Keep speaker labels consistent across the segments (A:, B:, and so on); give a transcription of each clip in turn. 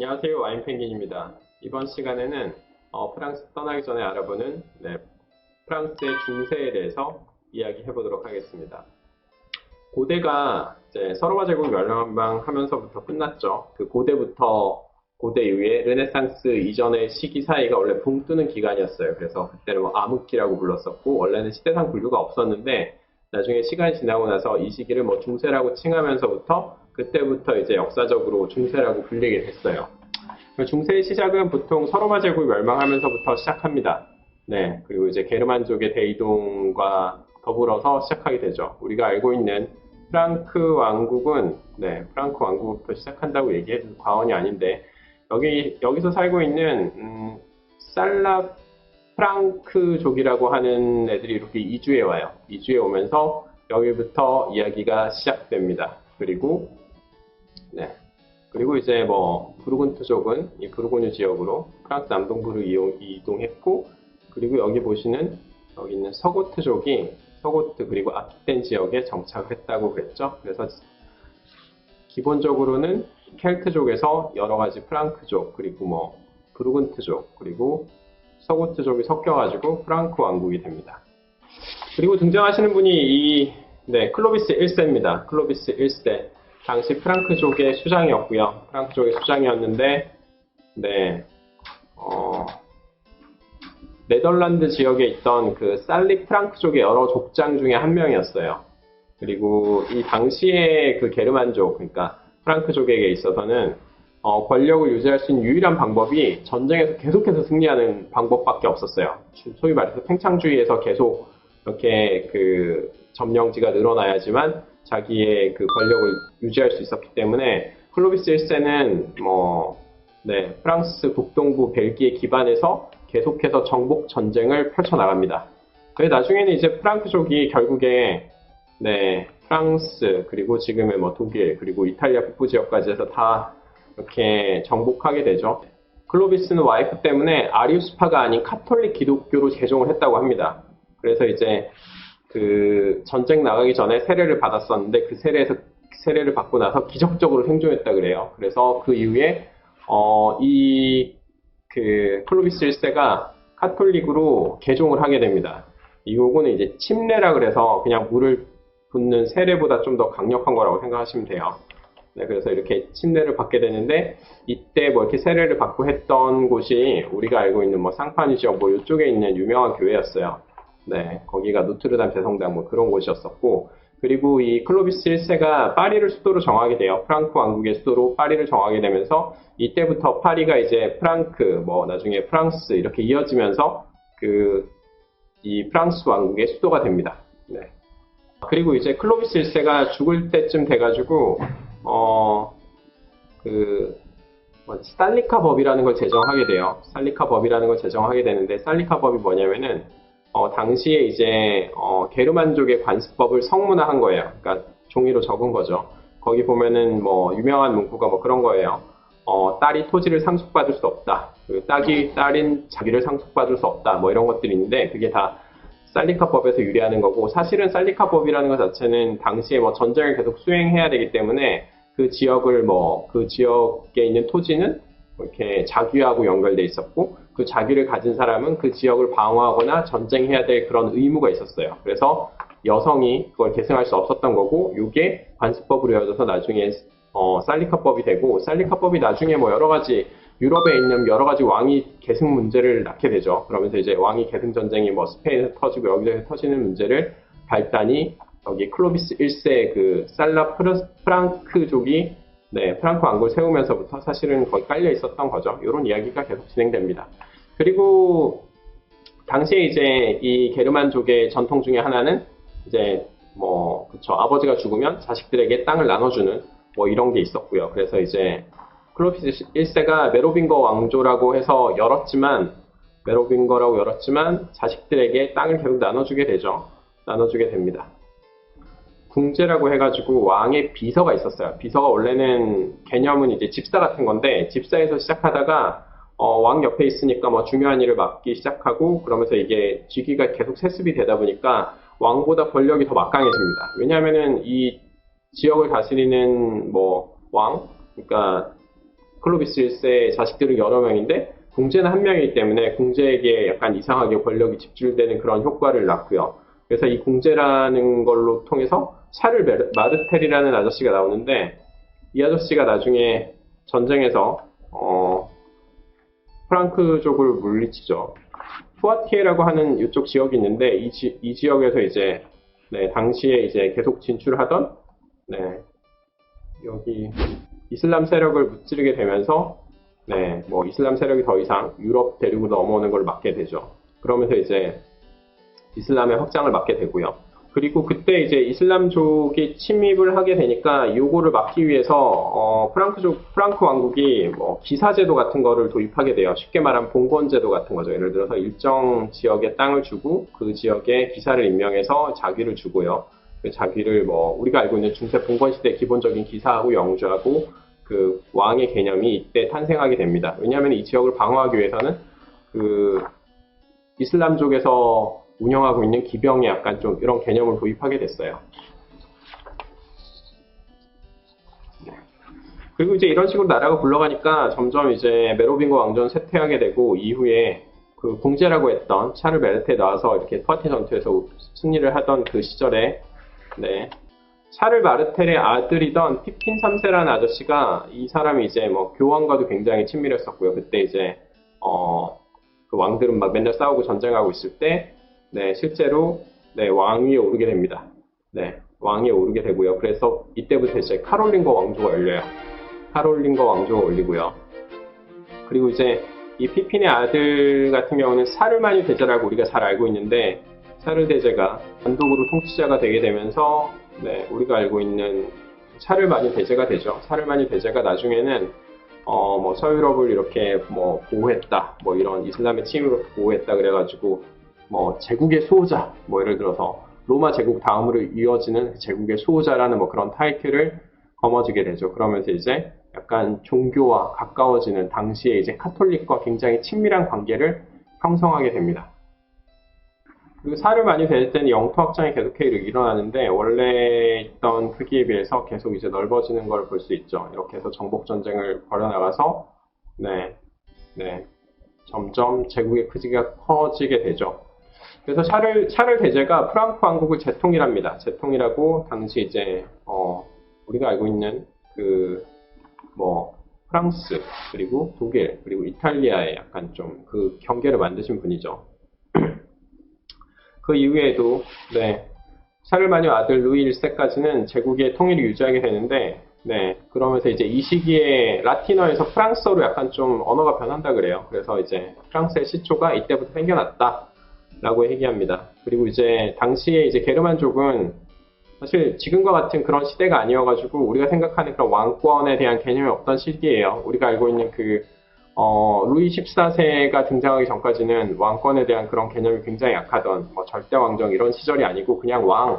A: 안녕하세요 와인펭귄입니다. 이번 시간에는 어, 프랑스 떠나기 전에 알아보는 네, 프랑스의 중세에 대해서 이야기해 보도록 하겠습니다. 고대가 이제 서로마 제국 멸망 하면서부터 끝났죠. 그 고대부터 고대 이후에 르네상스 이전의 시기 사이가 원래 붕 뜨는 기간이었어요. 그래서 그때는 뭐 암흑기라고 불렀었고 원래는 시대상 분류가 없었는데 나중에 시간이 지나고 나서 이 시기를 뭐 중세라고 칭하면서부터 그때부터 이제 역사적으로 중세라고 불리게 됐어요. 중세의 시작은 보통 서로마 제국이 멸망하면서부터 시작합니다. 네, 그리고 이제 게르만족의 대이동과 더불어서 시작하게 되죠. 우리가 알고 있는 프랑크 왕국은 네, 프랑크 왕국부터 시작한다고 얘기해도 과언이 아닌데 여기 여기서 살고 있는 음, 살라 프랑크족이라고 하는 애들이 이렇게 이주해 와요. 이주해 오면서 여기부터 이야기가 시작됩니다. 그리고 네. 그리고 이제 뭐 부르곤트족은 이 부르고뉴 지역으로 프랑스 남동부로 이동, 했고 그리고 여기 보시는 여기 있는 서고트족이 서고트 그리고 아키텐 지역에 정착을 했다고 그랬죠. 그래서 기본적으로는 켈트족에서 여러 가지 프랑크족 그리고 뭐 부르근트족 그리고 서고트족이 섞여가지고 프랑크 왕국이 됩니다. 그리고 등장하시는 분이 이 네, 클로비스 1세입니다. 클로비스 1세. 당시 프랑크족의 수장이었고요. 프랑크족의 수장이었는데 네, 어, 네덜란드 지역에 있던 그 살리 프랑크족의 여러 족장 중에 한 명이었어요. 그리고 이 당시에 그 게르만족, 그러니까 프랑크족에게 있어서는 어, 권력을 유지할 수 있는 유일한 방법이 전쟁에서 계속해서 승리하는 방법밖에 없었어요. 소위 말해서 팽창주의에서 계속 이렇게 그 점령지가 늘어나야지만 자기의 그 권력을 유지할 수 있었기 때문에 클로비스 1세는 뭐 네, 프랑스 북동부 벨기에 기반에서 계속해서 정복 전쟁을 펼쳐 나갑니다. 그래 나중에는 이제 프랑크족이 결국에 네, 프랑스 그리고 지금의 뭐 독일 그리고 이탈리아 북부 지역까지 해서 다 이렇게 정복하게 되죠. 클로비스는 와이프 때문에 아리우스파가 아닌 카톨릭 기독교로 개종을 했다고 합니다. 그래서 이제 그 전쟁 나가기 전에 세례를 받았었는데 그 세례에서 세례를 받고 나서 기적적으로 생존했다 그래요. 그래서 그 이후에 어, 이그 클로비스 1세가 카톨릭으로 개종을 하게 됩니다. 이 요거는 이제 침례라 그래서 그냥 물을 붓는 세례보다 좀 더 강력한 거라고 생각하시면 돼요. 네, 그래서 이렇게 침례를 받게 되는데 이때 뭐 이렇게 세례를 받고 했던 곳이 우리가 알고 있는 뭐 지역 뭐 이쪽에 있는 유명한 교회였어요. 네, 거기가 노트르담 대성당 뭐 그런 곳이었었고, 그리고 이 클로비스 1세가 파리를 수도로 정하게 돼요. 프랑크 왕국의 수도로 파리를 정하게 되면서 이때부터 파리가 이제 프랑크, 뭐 나중에 프랑스 이렇게 이어지면서 그 이 프랑스 왕국의 수도가 됩니다. 네. 그리고 이제 클로비스 1세가 죽을 때쯤 돼가지고 어그 뭐 스탈리카 법이라는 걸 제정하게 돼요. 스탈리카 법이라는 걸 제정하게 되는데 스탈리카 법이 뭐냐면은 어, 당시에 이제 어, 게르만족의 관습법을 성문화한 거예요. 그러니까 종이로 적은 거죠. 거기 보면은 뭐 유명한 문구가 뭐 그런 거예요. 어, 딸이 토지를 상속받을 수 없다. 그 딸이 딸인 자기를 상속받을 수 없다. 뭐 이런 것들이 있는데 그게 다 살리카법에서 유래하는 거고 사실은 살리카법이라는 것 자체는 당시에 뭐 전쟁을 계속 수행해야 되기 때문에 그 지역을 뭐 그 지역에 있는 토지는 이렇게 자귀하고 연결돼 있었고 그 자기를 가진 사람은 그 지역을 방어하거나 전쟁해야 될 그런 의무가 있었어요. 그래서 여성이 그걸 계승할 수 없었던 거고 이게 관습법으로 이어져서 나중에 어, 살리카법이 되고 살리카법이 나중에 뭐 여러 가지 유럽에 있는 여러 가지 왕이 계승 문제를 낳게 되죠. 그러면서 이제 왕이 계승 전쟁이 뭐 스페인에서 터지고 여기저기 터지는 문제를 발단이 여기 클로비스 1세 그 살라 프랑크족이 네, 프랑크 왕국을 세우면서부터 사실은 거의 깔려 있었던 거죠. 이런 이야기가 계속 진행됩니다. 그리고 당시에 이제 이 게르만족의 전통 중에 하나는 이제 뭐 그쵸 아버지가 죽으면 자식들에게 땅을 나눠주는 뭐 이런 게 있었고요. 그래서 이제 클로피스 1세가 메로빙거 왕조라고 해서 열었지만 메로빙거라고 열었지만 자식들에게 땅을 계속 나눠주게 되죠. 나눠주게 됩니다. 궁제라고 해가지고 왕의 비서가 있었어요. 비서가 원래는 개념은 이제 집사 같은 건데 집사에서 시작하다가 어, 왕 옆에 있으니까 뭐 중요한 일을 맡기 시작하고 그러면서 이게 직위가 계속 세습이 되다 보니까 왕보다 권력이 더 막강해집니다. 왜냐하면은 이 지역을 다스리는 뭐 왕, 그러니까 클로비스 1세의 자식들은 여러 명인데 공제는 한 명이기 때문에 공제에게 약간 이상하게 권력이 집중되는 그런 효과를 낳고요. 그래서 이 공제라는 걸로 통해서 샤를 마르텔이라는 아저씨가 나오는데 이 아저씨가 나중에 전쟁에서 어, 프랑크족을 물리치죠. 푸아티에라고 하는 이쪽 지역이 있는데 이, 지, 이 지역에서 이제 네, 당시에 이제 계속 진출하던 네, 여기 이슬람 세력을 무찌르게 되면서 네, 뭐 이슬람 세력이 더 이상 유럽 대륙으로 넘어오는 걸 막게 되죠. 그러면서 이제 이슬람의 확장을 막게 되고요. 그리고 그때 이제 이슬람족이 침입을 하게 되니까 요거를 막기 위해서 어, 프랑크족 프랑크 왕국이 뭐 기사제도 같은 거를 도입하게 돼요. 쉽게 말하면 봉건제도 같은 거죠. 예를 들어서 일정 지역에 땅을 주고 그 지역에 기사를 임명해서 자기를 주고요. 그 자기를 뭐 우리가 알고 있는 중세 봉건 시대 기본적인 기사하고 영주하고 그 왕의 개념이 이때 탄생하게 됩니다. 왜냐하면 이 지역을 방어하기 위해서는 그 이슬람족에서 운영하고 있는 기병이 약간 좀 이런 개념을 도입하게 됐어요. 네. 그리고 이제 이런 식으로 나라가 굴러가니까 점점 이제 메로빙거 왕조는 쇠퇴하게 되고 이후에 그 공제라고 했던 차를 메르테에 나와서 이렇게 투아테 전투에서 승리를 하던 그 시절에 네. 샤를 마르텔의 아들이던 피핀 3세라는 아저씨가 이 사람이 이제 뭐 교황과도 굉장히 친밀했었고요. 그때 이제 어, 그 왕들은 막 맨날 싸우고 전쟁하고 있을 때 네, 실제로 네, 왕위에 오르게 됩니다. 네, 왕위에 오르게 되고요. 그래서 이때부터 이제 카롤린거 왕조가 열려요. 카롤린거 왕조가 올리고요. 그리고 이제 이 피핀의 아들 같은 경우는 사르마니 대제라고 우리가 잘 알고 있는데 사르 대제가 단독으로 통치자가 되게 되면서 네, 우리가 알고 있는 사르마니 대제가 되죠. 사르마니 대제가 나중에는 어, 뭐 서유럽을 이렇게 뭐 보호했다, 뭐 이런 이슬람의 침입을 보호했다 그래가지고 뭐 제국의 수호자, 뭐 예를 들어서 로마 제국 다음으로 이어지는 그 제국의 수호자라는 뭐 그런 타이틀을 거머쥐게 되죠. 그러면서 이제 약간 종교와 가까워지는 당시에 이제 카톨릭과 굉장히 친밀한 관계를 형성하게 됩니다. 그리고 살을 많이 될 때는 영토 확장이 계속해 일어나는데 원래 있던 크기에 비해서 계속 이제 넓어지는 걸 볼 수 있죠. 이렇게 해서 정복 전쟁을 벌여나가서 네, 네, 점점 제국의 크기가 커지게 되죠. 그래서 샤를, 샤를 대제가 프랑크 왕국을 재통일합니다. 재통일하고 당시 이제 어, 우리가 알고 있는 그 뭐 프랑스 그리고 독일 그리고 이탈리아의 약간 좀 그 경계를 만드신 분이죠. 그 이후에도 네 샤를마녀 아들 루이 1세까지는 제국의 통일을 유지하게 되는데 네 그러면서 이제 이 시기에 라틴어에서 프랑스어로 약간 좀 언어가 변한다 그래요. 그래서 이제 프랑스의 시초가 이때부터 생겨났다. 라고 얘기합니다. 그리고 이제 당시에 이제 게르만족은 사실 지금과 같은 그런 시대가 아니어가지고 우리가 생각하는 그런 왕권에 대한 개념이 없던 시기예요. 우리가 알고 있는 그 어, 루이 14세가 등장하기 전까지는 왕권에 대한 그런 개념이 굉장히 약하던 뭐 절대 왕정 이런 시절이 아니고 그냥 왕,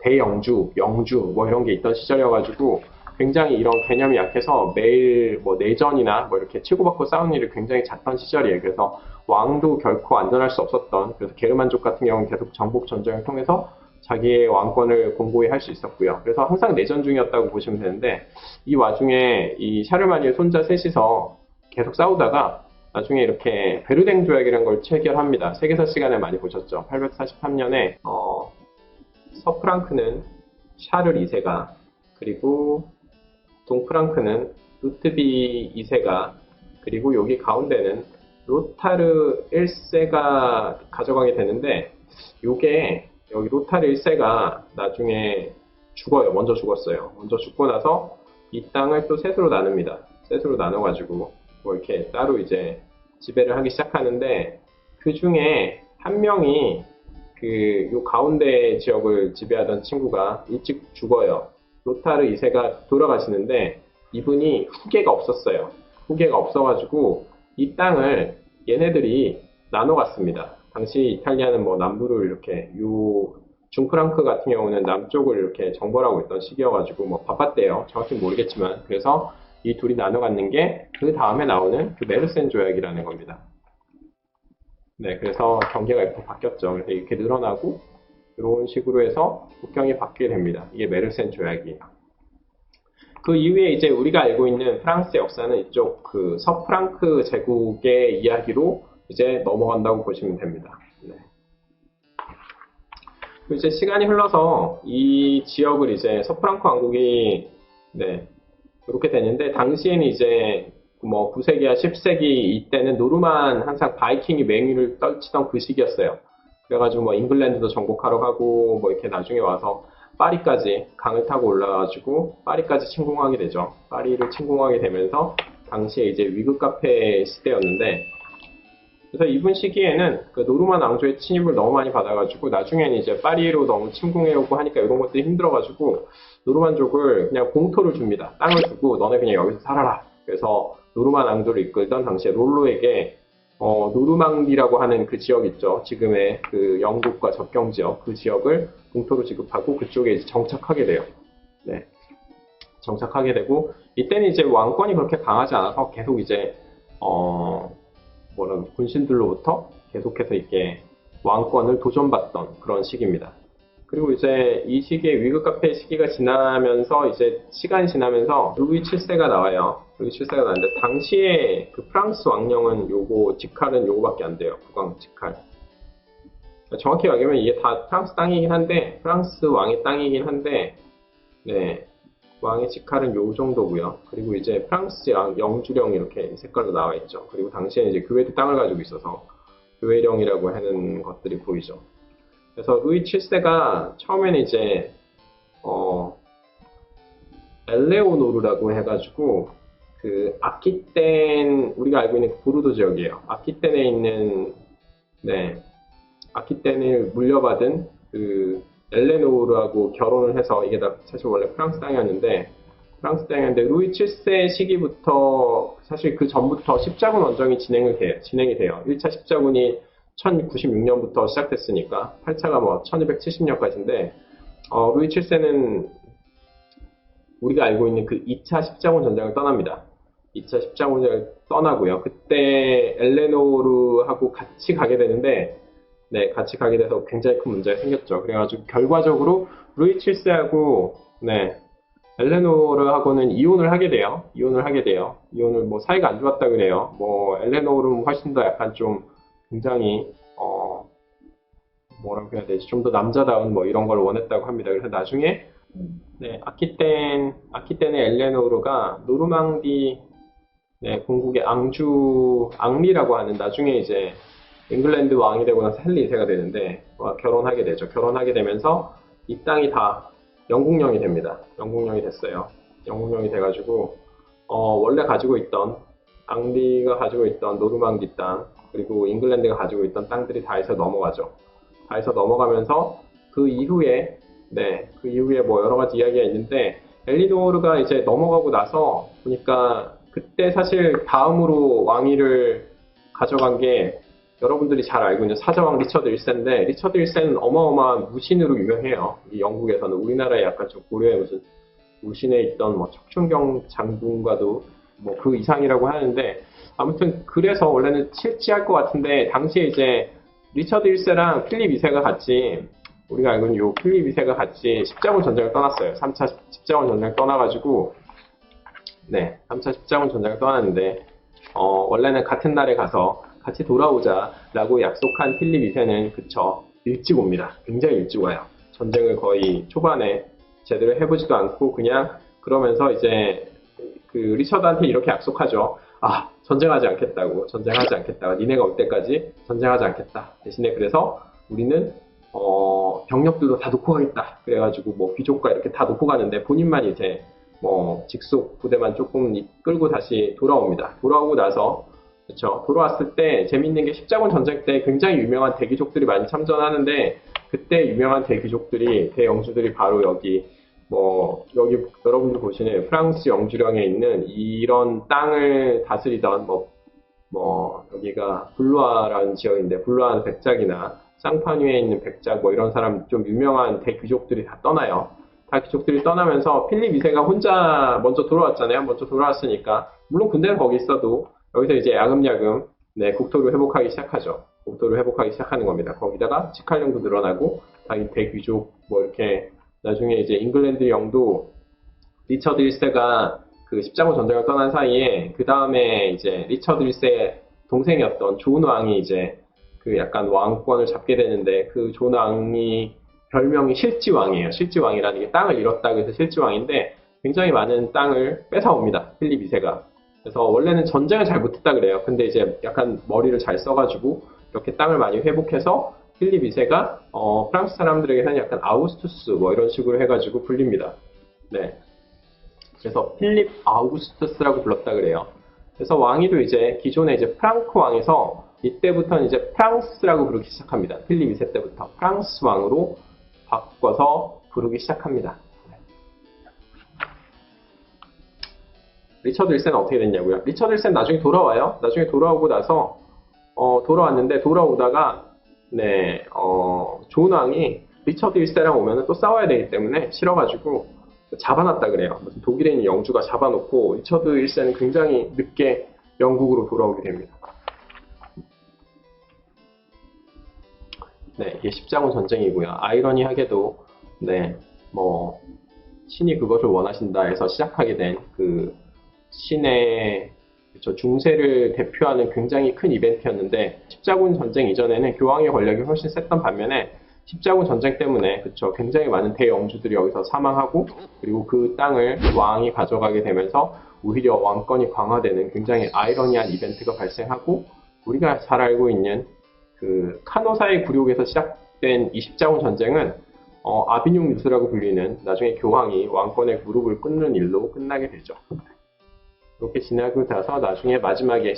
A: 대영주, 영주 뭐 이런 게 있던 시절이어가지고 굉장히 이런 개념이 약해서 매일 뭐 내전이나 뭐 이렇게 치고받고 싸우는 일을 굉장히 잦던 시절이에요. 그래서 왕도 결코 안전할 수 없었던 그래서 게르만족 같은 경우는 계속 정복 전쟁을 통해서 자기의 왕권을 공고히 할 수 있었고요. 그래서 항상 내전 중이었다고 보시면 되는데 이 와중에 이 샤르마니의 손자 셋이서 계속 싸우다가 나중에 이렇게 베르댕 조약이라는 걸 체결합니다. 세계사 시간에 많이 보셨죠. 843년에 어, 서프랑크는 샤를 2세가 그리고 동프랑크는 루트비 2세가 그리고 여기 가운데는 로타르 1세가 가져가게 되는데 요게 여기 로타르 1세가 나중에 죽어요. 먼저 죽었어요. 먼저 죽고 나서 이 땅을 또 셋으로 나눕니다. 셋으로 나눠가지고 뭐 이렇게 따로 이제 지배를 하기 시작하는데 그 중에 한 명이 그 요 가운데 지역을 지배하던 친구가 일찍 죽어요. 로타르 2세가 돌아가시는데 이분이 후계가 없었어요. 후계가 없어가지고 이 땅을 얘네들이 나눠갔습니다. 당시 이탈리아는 뭐 남부를 이렇게 요 중프랑크 같은 경우는 남쪽을 이렇게 정벌하고 있던 시기여가지고 뭐 바빴대요. 정확히 모르겠지만 그래서 이 둘이 나눠갖는 게 그 다음에 나오는 그 메르센 조약이라는 겁니다. 네, 그래서 경계가 이렇게 바뀌었죠. 그래서 이렇게 늘어나고 이런 식으로 해서 국경이 바뀌게 됩니다. 이게 메르센 조약이에요. 그 이후에 이제 우리가 알고 있는 프랑스의 역사는 이쪽 그 서프랑크 제국의 이야기로 이제 넘어간다고 보시면 됩니다. 네. 이제 시간이 흘러서 이 지역을 이제 서프랑크 왕국이 네, 이렇게 되는데 당시에는 이제 뭐 9세기와 10세기 이때는 노르만 항상 바이킹이 맹위를 떨치던 그 시기였어요. 그래가지고 뭐 잉글랜드도 정복하러 가고 뭐 이렇게 나중에 와서 파리까지 강을 타고 올라가지고 파리까지 침공하게 되죠. 파리를 침공하게 되면서 당시에 이제 위급 카페 시대였는데 그래서 이분 시기에는 그 노르만 왕조의 침입을 너무 많이 받아가지고 나중에는 이제 파리로 너무 침공해오고 하니까 이런 것들이 힘들어가지고 노르만족을 그냥 공토를 줍니다. 땅을 주고 너네 그냥 여기서 살아라. 그래서 노르만 왕조를 이끌던 당시에 롤로에게 어, 노르망디라고 하는 그 지역 있죠. 지금의 그 영국과 접경 지역, 그 지역을 공토로 지급하고 그쪽에 이제 정착하게 돼요. 네. 정착하게 되고, 이때는 이제 왕권이 그렇게 강하지 않아서 계속 이제, 어, 뭐는 군신들로부터 계속해서 이렇게 왕권을 도전받던 그런 시기입니다. 그리고 이제 이 시기에 위급 카페 시기가 지나면서 이제 시간이 지나면서 루이 7세가 나와요. 루이 7세가 나왔는데 당시에 그 프랑스 왕령은 요거 직할은 요거밖에 안 돼요. 국왕 직할. 정확히 말하면 이게 다 프랑스 땅이긴 한데 프랑스 왕의 땅이긴 한데 네 왕의 직할은 요 정도고요. 그리고 이제 프랑스 영주령 이렇게 색깔로 나와 있죠. 그리고 당시에는 이제 교회도 땅을 가지고 있어서 교회령이라고 하는 것들이 보이죠. 그래서 루이 7세가 처음에는 이제 어 엘레오노르라고 해가지고 그 아키텐 우리가 알고 있는 그 보르도 지역이에요. 아키텐에 있는 네 아키텐을 물려받은 그 엘레노르하고 결혼을 해서 이게 다 사실 원래 프랑스 땅이었는데 프랑스 땅이었는데 루이 7세 시기부터 사실 그 전부터 십자군 원정이 진행을 돼요. 진행이 돼요. 1차 십자군이 1096년부터 시작됐으니까 8차가 뭐 1270년까지인데 어, 루이 7세는 우리가 알고 있는 그 2차 십자군 전쟁을 떠납니다. 2차 십자군 전쟁을 떠나고요. 그때 엘레노르하고 같이 가게 되는데 네, 같이 가게 돼서 굉장히 큰 문제가 생겼죠. 그래가지고 결과적으로 루이 7세하고 네, 엘레노르하고는 이혼을 하게 돼요. 이혼을 하게 돼요. 이혼을 뭐 사이가 안 좋았다 그래요. 뭐 엘레노르는 훨씬 더 약간 좀 굉장히 어 뭐라고 해야 되지 좀 더 남자다운 뭐 이런 걸 원했다고 합니다. 그래서 나중에 네 아키텐 아키텐의 엘레노르가 노르망디 네 공국의 앙주 앙리라고 하는 나중에 이제 잉글랜드 왕이 되고 나서 헨리 2세가 되는데 결혼하게 되죠. 결혼하게 되면서 이 땅이 다 영국령이 됩니다. 영국령이 됐어요. 영국령이 돼가지고 어, 원래 가지고 있던 앙리가 가지고 있던 노르망디 땅 그리고 잉글랜드가 가지고 있던 땅들이 다 해서 넘어가죠. 다 해서 넘어가면서 그 이후에 네, 그 이후에 뭐 여러 가지 이야기가 있는데 엘리노르가 이제 넘어가고 나서 보니까 그때 사실 다음으로 왕위를 가져간 게 여러분들이 잘 알고 있는 사자왕 리처드 1세인데 리처드 1세는 어마어마한 무신으로 유명해요. 이 영국에서는 우리나라에 약간 좀 고려의 무슨 무신에 있던 뭐 척춘경 장군과도 뭐 그 이상이라고 하는데 아무튼 그래서 원래는 실지할 것 같은데 당시에 이제 리처드 1세랑 필립 2세가 같이 우리가 알고 있는 요 필립 2세가 같이 십자군 전쟁을 떠났어요. 3차 십자군 전쟁 떠나가지고 네 3차 십자군 전쟁을 떠났는데 어, 원래는 같은 날에 가서 같이 돌아오자라고 약속한 필립 2세는 그쵸 일찍 옵니다. 굉장히 일찍 와요. 전쟁을 거의 초반에 제대로 해보지도 않고 그냥 그러면서 이제 그 리처드한테 이렇게 약속하죠. 아 전쟁하지 않겠다고 전쟁하지 않겠다. 니네가 올 때까지 전쟁하지 않겠다. 대신에 그래서 우리는 어, 병력들도 다 놓고 가겠다. 그래가지고 뭐 귀족과 이렇게 다 놓고 가는데 본인만 이제 뭐 직속 부대만 조금 끌고 다시 돌아옵니다. 돌아오고 나서 그렇죠. 돌아왔을 때 재밌는 게 십자군 전쟁 때 굉장히 유명한 대귀족들이 많이 참전하는데 그때 유명한 대귀족들이 대영주들이 바로 여기 뭐 여기 여러분들 보시는 프랑스 영주령에 있는 이런 땅을 다스리던 뭐, 뭐 여기가 블루아라는 지역인데 블루아는 백작이나 쌍파뉴에 있는 백작 뭐 이런 사람 좀 유명한 대귀족들이 다 떠나요. 다 귀족들이 떠나면서 필립 2세가 혼자 먼저 돌아왔잖아요. 먼저 돌아왔으니까 물론 군대는 거기 있어도 여기서 이제 야금야금 네, 국토를 회복하기 시작하죠. 국토를 회복하기 시작하는 겁니다. 거기다가 직할령도 늘어나고 당연히 대귀족 뭐 이렇게 나중에 이제 잉글랜드 영도 리처드 1세가 그 십자군 전쟁을 떠난 사이에 그 다음에 이제 리처드 1세의 동생이었던 존 왕이 이제 그 약간 왕권을 잡게 되는데 그 존 왕이 별명이 실지왕이에요. 실지왕이라는 게 땅을 잃었다고 해서 실지왕인데 굉장히 많은 땅을 뺏어옵니다. 필립 2세가. 그래서 원래는 전쟁을 잘 못했다 그래요. 근데 이제 약간 머리를 잘 써가지고 이렇게 땅을 많이 회복해서 필립 2세가 어, 프랑스 사람들에게는 약간 아우구스투스 뭐 이런 식으로 해가지고 불립니다. 네. 그래서 필립 아우구스투스라고 불렀다 그래요. 그래서 왕위도 이제 기존에 이제 프랑크 왕에서 이때부터는 이제 프랑스라고 부르기 시작합니다. 필립 2세 때부터 프랑스 왕으로 바꿔서 부르기 시작합니다. 리처드 1세는 어떻게 됐냐고요? 리처드 1세는 나중에 돌아와요. 나중에 돌아오고 나서 어, 돌아왔는데 돌아오다가 네, 어, 존 왕이 리처드 1세랑 오면 또 싸워야 되기 때문에 싫어가지고 잡아놨다 그래요. 무슨 독일에 있는 영주가 잡아놓고 리처드 1세는 굉장히 늦게 영국으로 돌아오게 됩니다. 네, 이게 십자군 전쟁이고요. 아이러니하게도 네, 뭐 신이 그것을 원하신다 해서 시작하게 된 그 신의 그쵸, 중세를 대표하는 굉장히 큰 이벤트였는데 십자군 전쟁 이전에는 교황의 권력이 훨씬 셌던 반면에 십자군 전쟁 때문에 그쵸 굉장히 많은 대영주들이 여기서 사망하고 그리고 그 땅을 왕이 가져가게 되면서 오히려 왕권이 강화되는 굉장히 아이러니한 이벤트가 발생하고 우리가 잘 알고 있는 그 카노사의 굴욕에서 시작된 이 십자군 전쟁은 어, 아비뇽 유스라고 불리는 나중에 교황이 왕권의 무릎을 끊는 일로 끝나게 되죠. 이렇게 지나고 나서 나중에 마지막에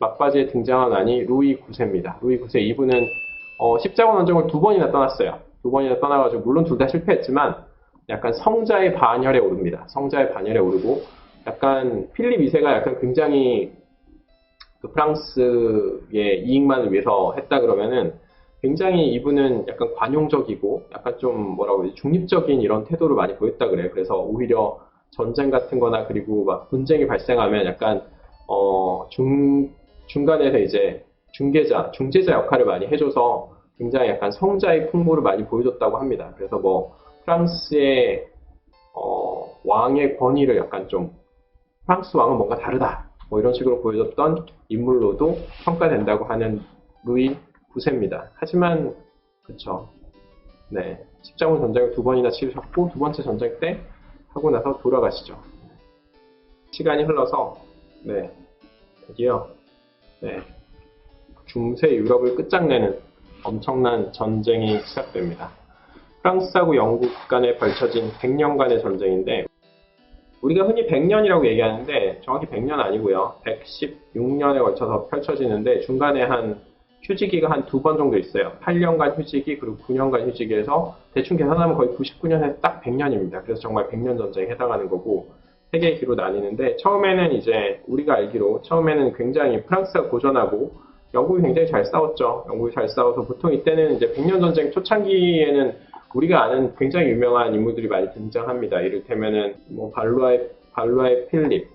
A: 막바지에 등장한 안이 루이 9세입니다. 루이 9세 이분은 어, 십자군 전쟁을 두 번이나 떠났어요. 두 번이나 떠나가지고 물론 둘 다 실패했지만 약간 성자의 반열에 오릅니다. 성자의 반열에 오르고 약간 필립 2세가 약간 굉장히 그 프랑스의 이익만을 위해서 했다 그러면은 굉장히 이분은 약간 관용적이고 약간 좀 뭐라고 해야 중립적인 이런 태도를 많이 보였다 그래요. 그래서 오히려 전쟁 같은 거나 그리고 막 분쟁이 발생하면 약간 어 중, 중간에서 이제 중개자, 중재자 역할을 많이 해줘서 굉장히 약간 성자의 풍모를 많이 보여줬다고 합니다. 그래서 뭐 프랑스의 어, 왕의 권위를 약간 좀 프랑스 왕은 뭔가 다르다 뭐 이런 식으로 보여줬던 인물로도 평가된다고 하는 루이 9세입니다. 하지만 그쵸 네 십자군 전쟁을 두 번이나 치르셨고 두 번째 전쟁 때 하고 나서 돌아가시죠. 시간이 흘러서 네 드디어 네 중세 유럽을 끝장내는 엄청난 전쟁이 시작됩니다. 프랑스하고 영국 간에 벌쳐진 100년간의 전쟁인데 우리가 흔히 100년이라고 얘기하는데 정확히 100년 아니고요. 116년에 걸쳐서 펼쳐지는데 중간에 한 휴지기가 한 두 번 정도 있어요. 8년간 휴지기 그리고 9년간 휴지기에서 대충 계산하면 거의 99년에서 딱 100년입니다. 그래서 정말 100년 전쟁에 해당하는 거고 세 개의 기로 나뉘는데 처음에는 이제 우리가 알기로 처음에는 굉장히 프랑스가 고전하고 영국이 굉장히 잘 싸웠죠. 영국이 잘 싸워서 보통 이때는 이제 100년 전쟁 초창기에는 우리가 아는 굉장히 유명한 인물들이 많이 등장합니다. 이를테면은 뭐 발루아의 발루아의 필립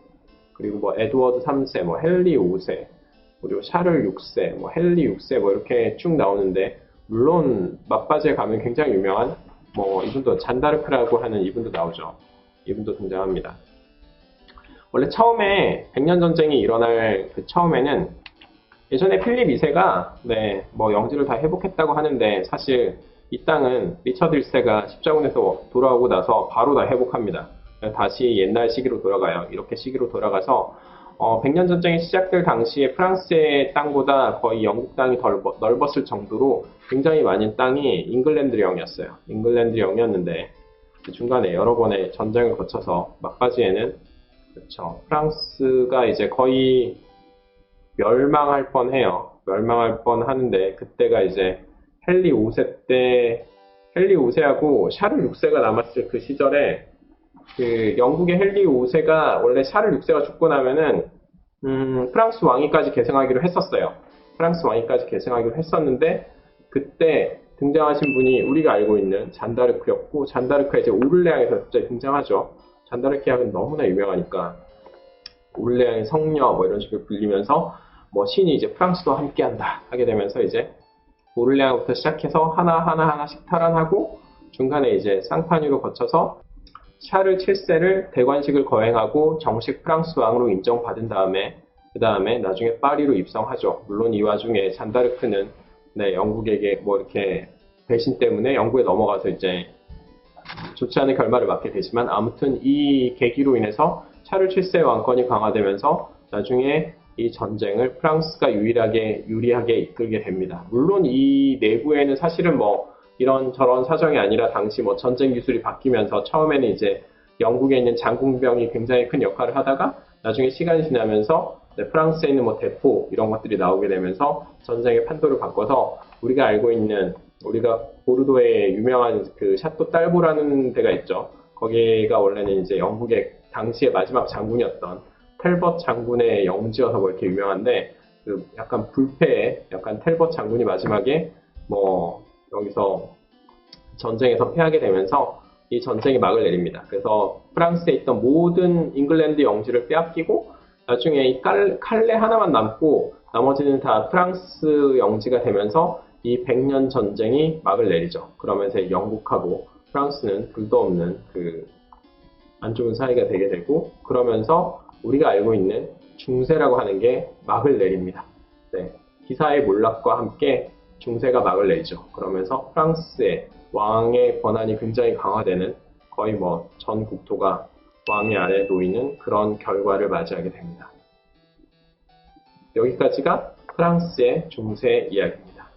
A: 그리고 뭐 에드워드 3세, 뭐 헨리 5세, 그리고 샤를 6세, 뭐 헨리 6세 뭐 이렇게 쭉 나오는데 물론 막바지에 가면 굉장히 유명한 뭐 이분도 잔다르크라고 하는 이분도 나오죠. 이분도 등장합니다. 원래 처음에 백년 전쟁이 일어날 그 처음에는 예전에 필립 2세가 네, 뭐 영지를 다 회복했다고 하는데 사실 이 땅은 리처드 1세가 십자군에서 돌아오고 나서 바로 다 회복합니다. 다시 옛날 시기로 돌아가요. 이렇게 시기로 돌아가서 어, 백년 전쟁이 시작될 당시에 프랑스의 땅보다 거의 영국 땅이 덜 넓었을 정도로 굉장히 많은 땅이 잉글랜드령이었어요. 잉글랜드령이었는데 그 중간에 여러 번의 전쟁을 거쳐서 막바지에는 그렇죠. 프랑스가 이제 거의 멸망할 뻔해요. 멸망할 뻔하는데 그때가 이제 헨리 5세 때 헨리 5세하고 샤를 6세가 남았을 그 시절에 그 영국의 헨리 5세가 원래 샤를 6세가 죽고 나면은 음, 프랑스 왕위까지 계승하기로 했었어요. 프랑스 왕위까지 계승하기로 했었는데 그때 등장하신 분이 우리가 알고 있는 잔다르크였고 잔다르크가 이제 오를레앙에서 갑자기 등장하죠. 잔다르크 약은 너무나 유명하니까 오를레앙의 성녀 뭐 이런 식으로 불리면서 뭐 신이 이제 프랑스도 함께한다 하게 되면서 이제 오를레앙부터 시작해서 하나 하나 하나씩 탈환하고 중간에 이제 쌍파니로 거쳐서 샤를 7세를 대관식을 거행하고 정식 프랑스 왕으로 인정받은 다음에 그 다음에 나중에 파리로 입성하죠. 물론 이 와중에 잔다르크는 네, 영국에게 뭐 이렇게 배신 때문에 영국에 넘어가서 이제 좋지 않은 결말을 맞게 되지만 아무튼 이 계기로 인해서 샤를 7세 왕권이 강화되면서 나중에 이 전쟁을 프랑스가 유일하게 유리하게 이끌게 됩니다. 물론 이 내부에는 사실은 뭐 이런 저런 사정이 아니라 당시 뭐 전쟁 기술이 바뀌면서 처음에는 이제 영국에 있는 장군병이 굉장히 큰 역할을 하다가 나중에 시간이 지나면서 네, 프랑스에 있는 뭐 대포 이런 것들이 나오게 되면서 전쟁의 판도를 바꿔서 우리가 알고 있는 우리가 보르도에 유명한 그 샤또 딸보라는 데가 있죠. 거기가 원래는 이제 영국의 당시의 마지막 장군이었던 텔벗 장군의 영지여서 뭐 이렇게 유명한데 그 약간 불패에 약간 텔벗 장군이 마지막에 뭐 여기서 전쟁에서 패하게 되면서 이 전쟁이 막을 내립니다. 그래서 프랑스에 있던 모든 잉글랜드 영지를 빼앗기고 나중에 이 칼, 칼레 하나만 남고 나머지는 다 프랑스 영지가 되면서 이 100년 전쟁이 막을 내리죠. 그러면서 영국하고 프랑스는 불도 없는 그 안 좋은 사이가 되게 되고 그러면서 우리가 알고 있는 중세라고 하는 게 막을 내립니다. 네, 기사의 몰락과 함께 중세가 막을 내죠. 그러면서 프랑스의 왕의 권한이 굉장히 강화되는 거의 뭐 전 국토가 왕의 아래 놓이는 그런 결과를 맞이하게 됩니다. 여기까지가 프랑스의 중세 이야기입니다.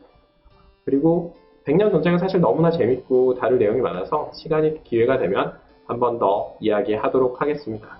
A: 그리고 백년 전쟁은 사실 너무나 재밌고 다룰 내용이 많아서 시간이 기회가 되면 한 번 더 이야기하도록 하겠습니다.